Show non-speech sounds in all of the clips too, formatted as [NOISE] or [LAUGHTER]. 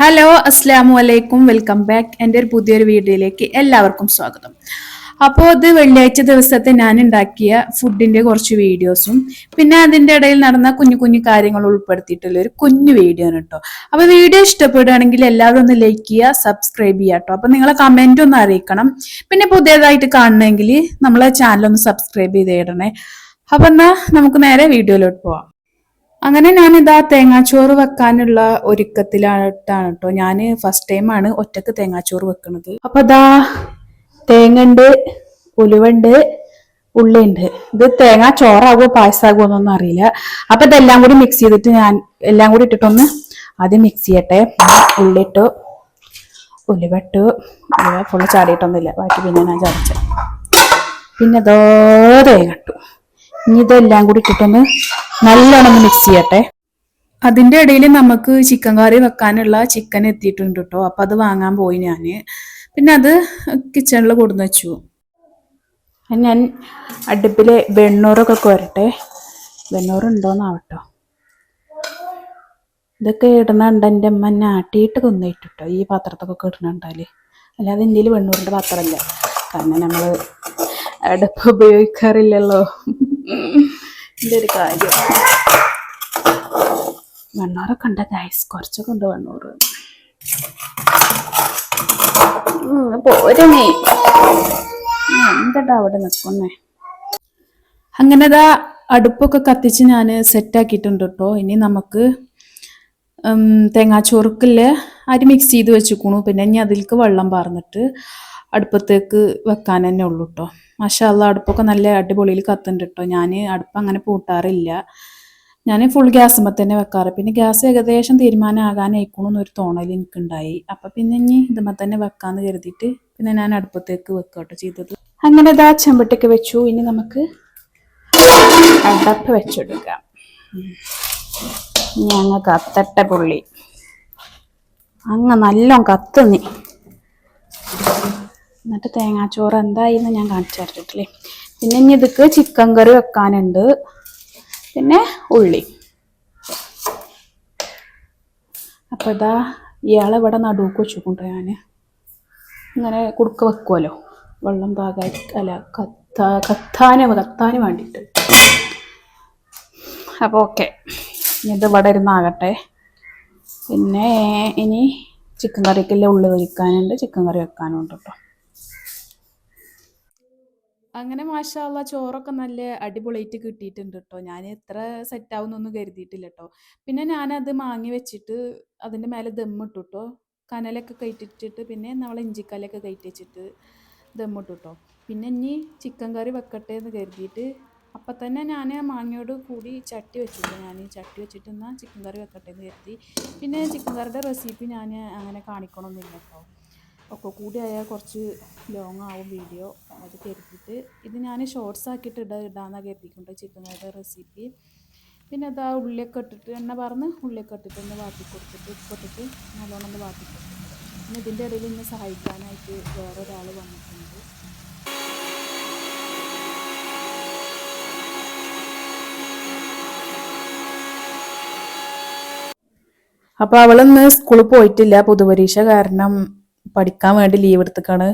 Hello അസ്സാമു അലൈക്കും welcome back എന്റെ ഒരു പുതിയൊരു വീഡിയോയിലേക്ക് എല്ലാവർക്കും സ്വാഗതം. അപ്പോൾ ഇത് വെള്ളിയാഴ്ച ദിവസത്തെ ഞാൻ ഉണ്ടാക്കിയ ഫുഡിന്റെ കുറച്ച് വീഡിയോസും പിന്നെ അതിന്റെ ഇടയിൽ നടന്ന കുഞ്ഞു കുഞ്ഞു കാര്യങ്ങൾ ഉൾപ്പെടുത്തിയിട്ടുള്ള ഒരു കുഞ്ഞു വീഡിയോ ആണ് കേട്ടോ അപ്പോൾ വീഡിയോ ഇഷ്ടപ്പെടുകയാണെങ്കിൽ എല്ലാവരും ഒന്ന് ലൈക്ക് ചെയ്യുക സബ്സ്ക്രൈബ് ചെയ്യുക കേട്ടോ അപ്പോൾ നിങ്ങളെ കമന്റ് ഒന്ന് അറിയിക്കണം. പിന്നെ പുതിയതായിട്ട് കാണണമെങ്കിൽ നമ്മളെ ചാനൽ ഒന്ന് സബ്സ്ക്രൈബ് ചെയ്തിടണേ അപ്പം എന്നാൽ നമുക്ക് നേരെ വീഡിയോയിലോട്ട് പോവാം. അങ്ങനെ ഞാൻ ഇതാ തേങ്ങാച്ചോറ് വെക്കാനുള്ള ഒരുക്കത്തിലായിട്ടാണ് കേട്ടോ ഞാൻ ഫസ്റ്റ് ടൈമാണ് ഒറ്റയ്ക്ക് തേങ്ങാച്ചോറ് വെക്കുന്നത് അപ്പൊ അതാ തേങ്ങ ഉണ്ട് ഉലുവുണ്ട് ഉള്ളിയുണ്ട് ഇത് തേങ്ങ ചോറാകുമോ പായസമാകുമോ എന്നൊന്നും അറിയില്ല. അപ്പൊ ഇതെല്ലാം കൂടി മിക്സ് ചെയ്തിട്ട് ഞാൻ എല്ലാം കൂടി ഇട്ടിട്ടൊന്ന് ആദ്യം മിക്സ് ചെയ്യട്ടെ. ഉള്ളിട്ടു ഉലുവട്ടു ഉലുവ ഫുള്ള് ചാടിയിട്ടൊന്നുമില്ല. ബാക്കി പിന്നെ ഞാൻ ചതച്ച. പിന്നെ അതോ തേങ്ങ ഇട്ടു. ഇനി ഇതെല്ലാം കൂടി ഇട്ടിട്ടൊന്ന് നല്ലോണം മിക്സ് ചെയ്യട്ടെ. അതിന്റെ ഇടയിൽ നമുക്ക് ചിക്കൻ കറി വെക്കാനുള്ള ചിക്കൻ എത്തിയിട്ടുണ്ട് കേട്ടോ അപ്പൊ അത് വാങ്ങാൻ പോയി ഞാൻ. പിന്നെ അത് കിച്ചണിൽ കൊടുന്ന് വെച്ചു. ഞാൻ അടുപ്പിൽ വെണ്ണൂറൊക്കെ കോരട്ടെ വെണ്ണൂറുണ്ടോന്നാവട്ടോ ഇതൊക്കെ ഇടുന്നുണ്ട് എന്റെ അമ്മ നാട്ടിയിട്ട് തിന്നിട്ട് കേട്ടോ ഈ പാത്രത്തൊക്കെ ഇടുന്നുണ്ടാൽ അല്ലാതെ ഇന്ത്യയിൽ വെണ്ണൂറിന്റെ പാത്രമല്ല കാരണം നമ്മൾ അടുപ്പ് ഉപയോഗിക്കാറില്ലല്ലോ. ഇതിന്റെ ഒരു കാര്യം. വെണ്ണൂറൊക്കെ ഉണ്ട് ഗൈസ് കുറച്ചൊക്കെ ഉണ്ട് വെണ്ണൂറ്? ഉം, പോരെ നീ എന്താ അവിടെ നിൽക്കുന്നേ അങ്ങനെ ദാ അടുപ്പൊക്കെ കത്തിച്ച് ഞാൻ സെറ്റാക്കിയിട്ടുണ്ട് കേട്ടോ ഇനി നമുക്ക് ഉം, തേങ്ങാച്ചോറുക്കില്ലേ അരി മിക്സ് ചെയ്ത് വെച്ചിക്കണു. പിന്നെ ഇനി അതിലേക്ക് വെള്ളം പാർന്നിട്ട് അടുപ്പത്തേക്ക് വെക്കാൻ തന്നെ ഉള്ളൂ കേട്ടോ മഷാല്ല അടുപ്പൊക്കെ നല്ല അടിപൊളിയിൽ കത്തുന്നുണ്ട് കേട്ടോ ഞാൻ അടുപ്പ് അങ്ങനെ പൂട്ടാറില്ല. ഞാൻ ഫുൾ ഗ്യാസുമ്പോൾ തന്നെ വെക്കാറ്. പിന്നെ ഗ്യാസ് ഏകദേശം തീരുമാനമാകാനായിക്കണം എന്നൊരു തോന്നൽ എനിക്കുണ്ടായി. അപ്പം പിന്നെ ഇനി ഇതുമ്പോൾ തന്നെ വെക്കാന്ന് കരുതിയിട്ട് പിന്നെ ഞാൻ അടുപ്പത്തേക്ക് വെക്കുക കേട്ടോ ചെയ്തത്. അങ്ങനെ ഇതാ ചെമ്പട്ടൊക്കെ വെച്ചു. ഇനി നമുക്ക് അടപ്പ് വെച്ചെടുക്കാം. ഞങ്ങൾ കത്തട്ട പുള്ളി. അങ്ങ് നല്ലോണം കത്തുന്നി എന്നിട്ട് തേങ്ങാച്ചോറ് എന്തായിന്ന് ഞാൻ കാണിച്ചു തരട്ടില്ലേ പിന്നെ ഇനി ഇതൊക്കെ ചിക്കൻ കറി വെക്കാനുണ്ട്. പിന്നെ ഉള്ളി. അപ്പൊ ഇതാ ഇയാളെ ഇവിടെ നടുവൊക്കെ വെച്ചുകൊണ്ട് ഞാൻ ഇങ്ങനെ കുടുക്ക വെക്കുമല്ലോ വെള്ളം പാകായി അല്ല കത്ത കത്താന് കത്താന് വേണ്ടിയിട്ട്. അപ്പോൾ ഓക്കെ. ഇത് ഇവിടെ ഇരുന്നാകട്ടെ പിന്നെ ഇനി ചിക്കൻ കറിക്കുള്ള ഉള്ളി പൊരിക്കാനുണ്ട് ചിക്കൻ കറി വെക്കാനുണ്ട് കേട്ടോ അങ്ങനെ മാഷാല്ല ചോറൊക്കെ നല്ല അടിപൊളിയായിട്ട് കിട്ടിയിട്ടുണ്ട് കേട്ടോ ഞാൻ എത്ര സെറ്റ് ആവുന്നൊന്നും കരുതിയിട്ടില്ല കേട്ടോ പിന്നെ ഞാനത് മാങ്ങി വെച്ചിട്ട് അതിന്റെ മേലെ ദമ്മിട്ടു കേട്ടോ കനലൊക്കെ കയറ്റിച്ചിട്ട് പിന്നെ നമ്മൾ ഇഞ്ചിക്കലൊക്കെ കയറ്റി വെച്ചിട്ട് ദമ്മിട്ടു കേട്ടോ പിന്നെ ഇനി ചിക്കൻ കറി വെക്കട്ടെ എന്ന് കരുതിയിട്ട് അപ്പം തന്നെ ഞാൻ മാങ്ങയോട് കൂടി ചട്ടി വെച്ചിട്ട് ഞാൻ ചട്ടി വെച്ചിട്ട് എന്നാൽ ചിക്കൻ കറി വെക്കട്ടെ എന്ന് കരുതി. പിന്നെ ചിക്കൻ കറിയുടെ റെസിപ്പി ഞാൻ അങ്ങനെ കാണിക്കണമെന്നില്ല കേട്ടോ ഒക്കെ കൂടി ആയാൽ കുറച്ച് ലോങ് ആവും വീഡിയോ അത് കരുതിയിട്ട്. ഇത് ഞാൻ ഷോർട്സ് ആക്കിയിട്ട് ഇട ഇടാമെന്നാണ് കരുതിയിട്ടുണ്ട് ചിക്കൻ കറിയുടെ റെസിപ്പി പിന്നെ അത് ആ ഉള്ളിയൊക്കെ ഇട്ടിട്ട് എണ്ണ പറഞ്ഞ് ഉള്ളിയൊക്കെ ഇട്ടിട്ട് ഒന്ന് വാട്ടി കൊടുത്തിട്ട് ഉപ്പിട്ടിട്ട് നല്ലോണം ഒന്ന് വാട്ടി കൊടുത്തിട്ടുണ്ട്. പിന്നെ ഇതിന്റെ ഇടയിൽ ഇന്ന് സഹായിക്കാനായിട്ട് ഒരാൾ വന്നിട്ടുണ്ട്. അപ്പോൾ അവളിന്ന് സ്കൂളിൽ പോയിട്ടില്ല പൊതുപരീക്ഷ കാരണം പഠിക്കാൻ വേണ്ടി ലീവ് എടുത്തേക്കാണ്.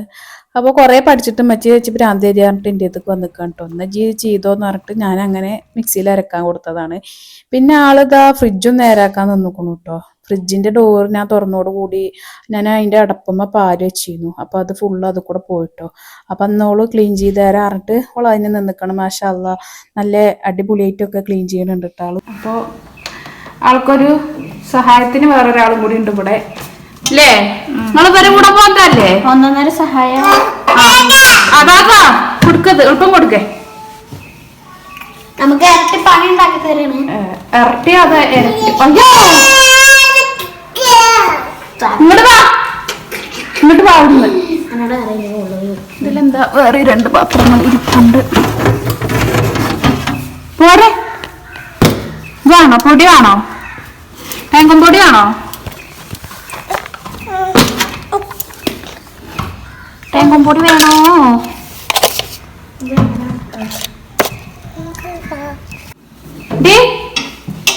അപ്പോൾ കുറേ പഠിച്ചിട്ട് മച്ചി വെച്ച് ഭ്രാന്തി എഴുതി പറഞ്ഞിട്ട് എന്റെ അടുത്തേക്ക് വന്നിക്കാൻ കേട്ടോ ഒന്ന് ജി ചെയ്തോന്ന് പറഞ്ഞിട്ട് ഞാൻ അങ്ങനെ മിക്സിയിൽ അരക്കാൻ കൊടുത്തതാണ്. പിന്നെ ആളിതാ ഫ്രിഡ്ജും നേരാക്കാൻ നിന്നിക്കണു കേട്ടോ ഫ്രിഡ്ജിന്റെ ഡോർ ഞാൻ തുറന്നോട് കൂടി ഞാൻ അതിന്റെ അടപ്പമ്മ പാൽ വെച്ചിരുന്നു അപ്പോൾ അത് ഫുള്ള് അത് കൂടെ പോയിട്ടോ അപ്പൊ അന്നോൾ ക്ലീൻ ചെയ്ത് തരാൻ പറഞ്ഞിട്ട് ഓൾ അതിന് നിന്നിക്കണം. മാഷാ അല്ലാ നല്ല അടിപൊളിയായിട്ടൊക്കെ ക്ലീൻ ചെയ്യണുണ്ട് കേട്ടോ ആൾ അപ്പോൾ ആൾക്കൊരു സഹായത്തിന് വേറൊരാളും കൂടി ഉണ്ട് ഇവിടെ. അല്ലേ നിങ്ങൾ വരെ കൂടെ പോകത്തല്ലേ ഒന്നൊന്നര സഹായം. അതാ കൊടുക്കത് എളുപ്പം കൊടുക്കേ. നമുക്ക് ഇരട്ടി പണി ഉണ്ടാക്കി തരണം. ഇരട്ടി അതെ ഇരട്ടി. അയ്യോ! ഇങ്ങോട്ട് വാ. ഇങ്ങോട്ട് വാ അവിടുന്ന്. ഇതിലെന്താ? വേറെ രണ്ട് പാത്രങ്ങൾ ഇരിപ്പുണ്ട്. പോരെ. ഇതാണോ? വേണോ? തേങ്ങം പൊടി തേങ്ങൻ പൊടി വേണോ?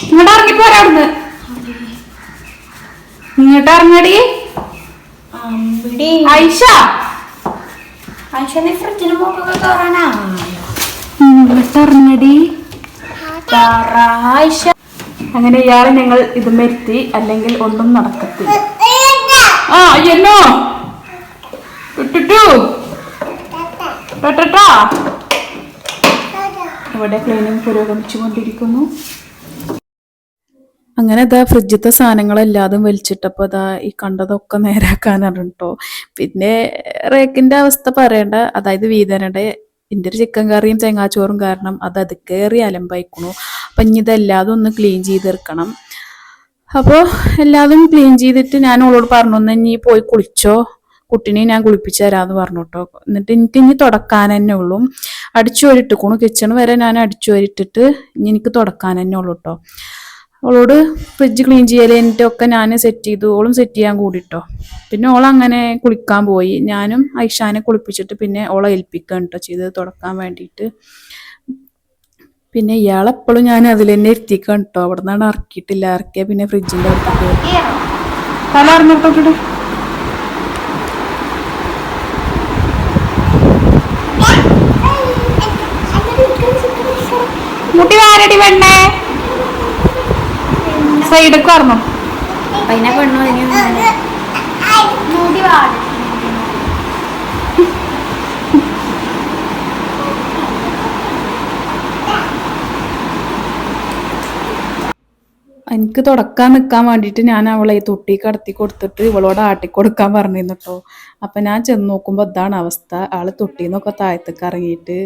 ഇങ്ങോട്ട് ഇറങ്ങിപ്പോരാ അവിടുന്ന്. ഇങ്ങോട്ട് ഇറങ്ങടി. ഐഷ. ഐഷ നീ ഫ്രിഡ്ജിന് മുഖമൊക്കെ തുറന്നാ ഇങ്ങോട്ട് ഇറങ്ങടി. ആയിഷ അങ്ങനെ ഇയാളെ ഞങ്ങൾ ഇത് മെത്തി അല്ലെങ്കിൽ ഒന്നും നടക്കത്തില്ല. ആ എന്നോ ഇട്ടിട്ടു ടാ ഇവിടെ ക്ലീനിങ് പുരോഗമിച്ചുകൊണ്ടിരിക്കുന്നു. അങ്ങനെ ഇതാ ഫ്രിഡ്ജിത്തെ സാധനങ്ങളെല്ലാതും വലിച്ചിട്ടപ്പോൾ ഇതാ ഈ കണ്ടതൊക്കെ നേരാക്കാനാണ് കേട്ടോ പിന്നെ റേക്കിന്റെ അവസ്ഥ പറയണ്ട. അതായത് വീതനയുടെ എന്റെ ഒരു ചിക്കൻ കറിയും തേങ്ങാച്ചോറും കാരണം അത് അത് കയറി അലമ്പായിക്കണു. അപ്പം ഇനി ഇതെല്ലാതും ഒന്ന് ക്ലീൻ ചെയ്തെടുക്കണം. അപ്പോൾ എല്ലാതും ക്ലീൻ ചെയ്തിട്ട് ഞാൻ അവളോട് പറഞ്ഞു ഒന്ന് ഇനി പോയി കുളിച്ചോ. കുട്ടീനെ ഞാൻ കുളിപ്പിച്ചു തരാമെന്ന് പറഞ്ഞു കേട്ടോ എന്നിട്ട് എനിക്ക് ഇനി തുടക്കാൻ തന്നെ ഉള്ളൂ. അടിച്ചു വരിട്ടിക്കണു കിച്ചൺ വരെ ഞാൻ അടിച്ചു വരിട്ടിട്ട് ഇനി എനിക്ക് തുടക്കാൻ തന്നെ ഉള്ളൂ കേട്ടോ അവളോട് ഫ്രിഡ്ജ് ക്ലീൻ ചെയ്യലിന്റെ ഒക്കെ ഞാൻ സെറ്റ് ചെയ്തു. ഓളും സെറ്റ് ചെയ്യാൻ കൂടിട്ടോ. പിന്നെ ഓൾ അങ്ങനെ കുളിക്കാൻ പോയി. ഞാനും ഐഷാനെ കുളിപ്പിച്ചിട്ട് പിന്നെ ഓളെ ഏൽപ്പിക്കുക കേട്ടോ ചെയ്ത് തുടക്കാൻ വേണ്ടിയിട്ട്. പിന്നെ ഇയാളെപ്പോഴും ഞാൻ അതിൽ തന്നെ ഇരുത്തിക്കാൻ കേട്ടോ അവിടെ നിന്നാണ് ഇറക്കിയിട്ടില്ല. ഇറക്കിയ പിന്നെ ഫ്രിഡ്ജിന്റെ അടുത്ത് തല മുട്ടി വാരടി പെണ്ണേ. സൈഡൊക്കെ പറഞ്ഞു അതിനെ പെണ്ണു മുടി വാടി. എനിക്ക് തുടക്കാൻ നിൽക്കാൻ വേണ്ടിയിട്ട് ഞാൻ അവളെ ഈ തൊട്ടി കടത്തി കൊടുത്തിട്ട് ഇവളോട് ആട്ടി കൊടുക്കാൻ പറഞ്ഞിരുന്നു കേട്ടോ അപ്പം ഞാൻ ചെന്ന് നോക്കുമ്പോൾ ഇതാണ് അവസ്ഥ. ആൾ തൊട്ടിന്നൊക്കെ താഴത്തേക്ക് ഇറങ്ങിയിട്ട്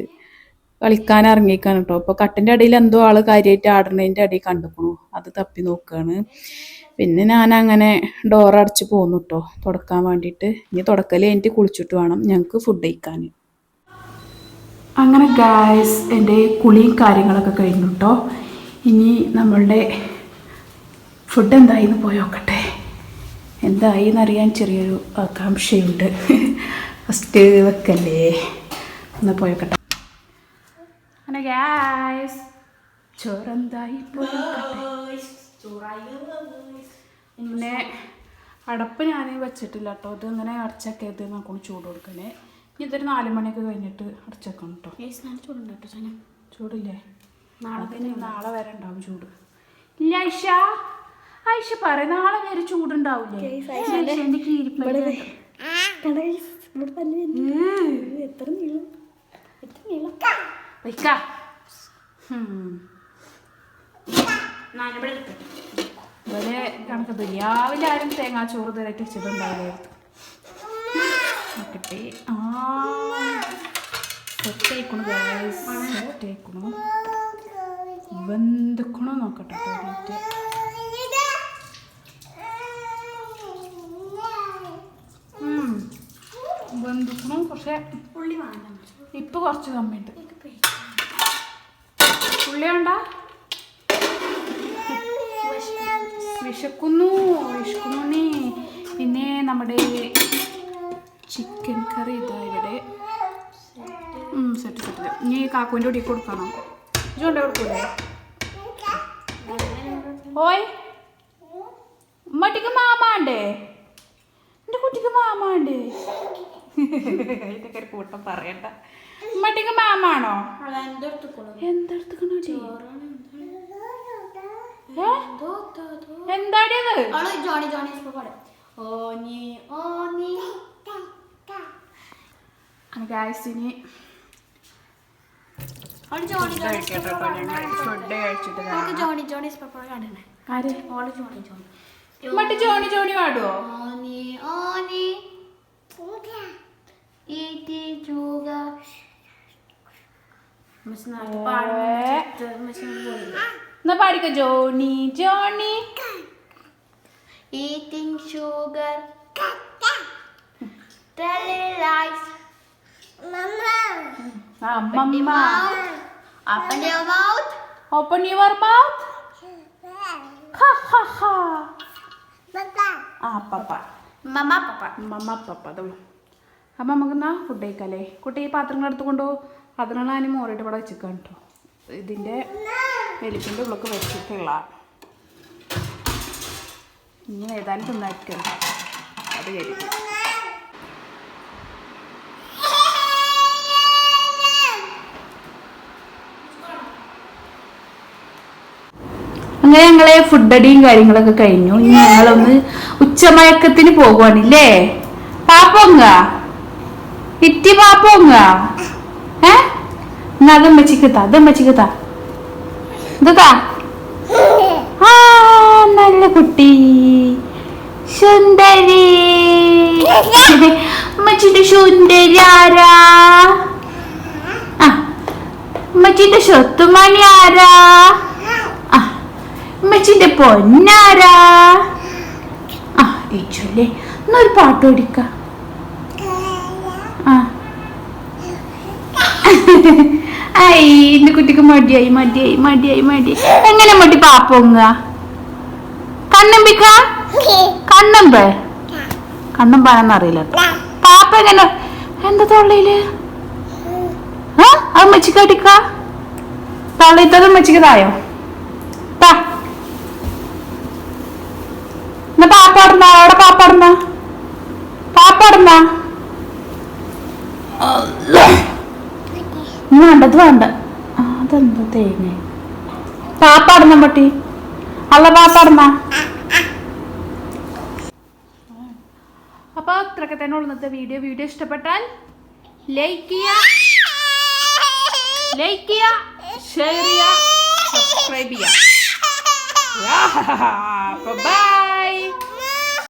കളിക്കാൻ ഇറങ്ങിക്കാണ് കേട്ടോ അപ്പോൾ കട്ടിന്റെ അടിയിൽ എന്തോ ആൾ കാര്യമായിട്ട് ആടണേന്റെ അടി കണ്ടുക്കണു. അത് തപ്പി നോക്കുകയാണ് പിന്നെ ഞാൻ അങ്ങനെ ഡോർ അടച്ച് പോന്നു കേട്ടോ തുടക്കാൻ വേണ്ടിയിട്ട്. ഇനി തുടക്കൽ എനിക്ക് കുളിച്ചിട്ട് വേണം ഞങ്ങൾക്ക് ഫുഡ് കഴിക്കാൻ അങ്ങനെ ഗായ്സ് എന്റെ കുളിയും കാര്യങ്ങളൊക്കെ കഴിഞ്ഞു കേട്ടോ ഇനി നമ്മളുടെ ഫുഡ് എന്തായിന്ന് പോയി നോക്കട്ടെ. എന്തായി എന്നറിയാൻ ചെറിയൊരു ആകാംക്ഷയുണ്ട്. [LAUGHS] ഫസ്റ്റ് വെക്കല്ലേ? ഒന്ന് പോയി നോക്കട്ടെ. അങ്ങനെ ഗായ്സ് ചോറെന്തായി പിന്നെ അടപ്പ് ഞാൻ വെച്ചിട്ടില്ല കേട്ടോ ഇത് ഇങ്ങനെ അടച്ചൊക്കെ ഇത് നോക്കണം ചൂട് കൊടുക്കണേ. ഇനി ഇതൊരു നാല് മണിയൊക്കെ കഴിഞ്ഞിട്ട് അടച്ചേക്കണം കേട്ടോ ചൂടുണ്ട് കേട്ടോ സന. ചൂടില്ലേ? നാളെ തന്നെ നാളെ വരെ ഉണ്ടാവും ചൂട്. ഇല്ല ഐഷ ഐഷ പറ നാളെ വരെ ചൂടുണ്ടാവില്ലേ ഐഷേന്റെ കീരിപ്പല്ലേ എത്ര നീളം? എത്ര നീളം? വയ്ക്ക ഇവരെ കണക്ക് ദുര്യാവിലെ ആരും തേങ്ങാച്ചോറ് ഇതുവരെയായിട്ട് വെച്ചിട്ടുണ്ടാവില്ലായിരുന്നു നോക്കട്ടെ ആ. Set ആയിക്കണു set ആയിക്കണു. വെന്തുക്കണോ നോക്കട്ടെ. വെന്തുക്കണു ഉള്ളി ഇപ്പൊ കുറച്ച് കമ്മിയുണ്ട്. ഉള്ളി വേണ്ട വിശക്കുന്നു വിശക്കുന്നു പിന്നെ നമ്മുടെ ചിക്കൻ കറി ഇതാ ഇവിടെ. സെറ്റ് സെറ്റ് ഇനി കാക്കുവിന്റെ കൂടി കൊടുക്കണം? ഇജുണ്ടേ കൊടുക്കൂലേ? ഓയ്. ഉമ്മട്ടിക്ക് മാമാണ്ടേ എന്റെ കുട്ടിക്ക് മാമാണ്ടേ ഒരു കൂട്ടം പറയണ്ട. ഉമ്മട്ടിക്ക് മാമാണോ എന്താടിയത് ജോണി ജോണി പാടുവോ ഓ ഓനി ഓനി. നീ അവൾ ജോണി ജോണി ഫുഡ് കഴിച്ചിട്ട് Johnny Johnny Johnny Johnny. Johnny Johnny പാടുവോ? ഓനി ഓനി. İti juga. Mısın Na bağırmam çıktı. Mısın böyle. Ne ke Johnny? Johnny. Eating sugar. Tell lies. Mama. Ah, mama. Open your mouth. Open your mouth. Ha ha ha. Papa. Ah, papa. Mama papa. Mama papa. Dulu. അപ്പം നമുക്ക് എന്നാ food കഴിക്കാല്ലേ? കുട്ടി ഈ പാത്രങ്ങൾ കൊണ്ടു പാത്രങ്ങൾ ഞാൻ മോറിയിട്ട് ഇവിടെ വെച്ചിരിക്കാം കേട്ടോ ഇതിന്റെ വലിപ്പിന്റെ ഉള്ളൊക്കെ വെച്ചിട്ടുള്ള. ഇനി ഏതാനും തിന്നായിരിക്കും. അത് കഴിക്കും. അങ്ങനെ ഞങ്ങളെ ഫുഡ് അടിയും കാര്യങ്ങളൊക്കെ കഴിഞ്ഞു. ഇനി ഞങ്ങളൊന്ന് ഉച്ചമയക്കത്തിന് പോകുവാണില്ലേ പാപ്പോങ്ക ഇറ്റി പാപ്പോങ്ക ഏ? എന്നാ അതും വെച്ചിക്കത്താ അതും വെച്ചിക്കത്താ ഇതാ ആ നല്ല കുട്ടി. സുന്ദരി. അമ്മച്ചിന്റെ സുന്ദരി ആരാ? അമ്മച്ചിന്റെ സ്വത്തുമണി ആരാ? ആ അമ്മച്ചിന്റെ പൊന്നാരാ? ആ ഇച്ചല്ലേ എന്നൊരു പാട്ട് പഠിക്ക ആ ഐ എന്റെ കുട്ടിക്ക് മടിയായി മടിയായി മടിയായി മടിയായി. എങ്ങനെ മടി പാപ്പൊങ്ങ കണ്ണമ്പിക്ക കണ്ണമ്പ? കണ്ണമ്പാണെന്ന് അറിയില്ല. പാപ്പ എങ്ങനെ എന്താ തൊള്ളയിൽ? ആ അത് മച്ചിക്ക് അടിക്ക തൊള്ളയിത്തത് മച്ചിക്ക് തായോ? താ എന്നാ പാപ്പാടുന്ന അവിടെ പാപ്പാടുന്ന പാപ്പാടുന്ന വേണ്ടത് വേണ്ട. അതെന്താ തേങ്ങ? പാപ്പാടുന്ന പട്ടി. അല്ല പാപ്പാടുന്ന അപ്പൊ അത്രയൊക്കെ തന്നെ ഉള്ളത്തെ വീഡിയോ വീഡിയോ ഇഷ്ടപ്പെട്ടാൽ ലൈക്ക് ചെയ്യുക ലൈക്ക് ചെയ്യുക ഷെയർ ചെയ്യുക സബ്സ്ക്രൈബ് ചെയ്യുക ബൈ